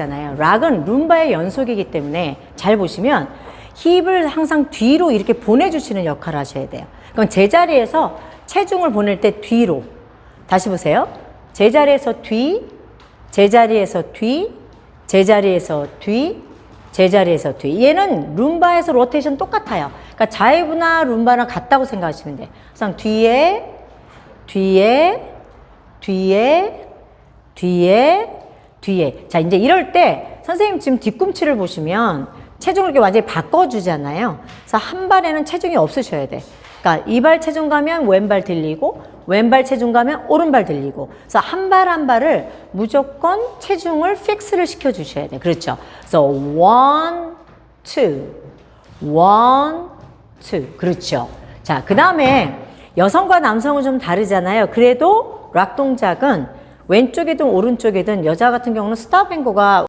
잖아요. 락은 룸바의 연속이기 때문에 잘 보시면 힙을 항상 뒤로 이렇게 보내주시는 역할을 하셔야 돼요. 그럼 제자리에서 체중을 보낼 때 뒤로. 다시 보세요. 제자리에서 뒤, 제자리에서 뒤, 제자리에서 뒤, 제자리에서 뒤. 얘는 룸바에서 로테이션 똑같아요. 그러니까 자이브나 룸바랑 같다고 생각하시면 돼요. 그래서 뒤에, 뒤에, 뒤에, 뒤에, 뒤에. 자, 이제 이럴 때 선생님 지금 뒤꿈치를 보시면 체중을 이렇게 완전히 바꿔주잖아요. 그래서 한 발에는 체중이 없으셔야 돼. 그러니까 이발 체중 가면 왼발 들리고 왼발 체중 가면 오른발 들리고 그래서 한 발 한 발을 무조건 체중을 픽스를 시켜 주셔야 돼. 그렇죠? 그래서 one, two, one, two. 그렇죠. 자, 그 다음에 여성과 남성은 좀 다르잖아요. 그래도 락 동작은 왼쪽이든 오른쪽이든 여자 같은 경우는 스탑 앵거가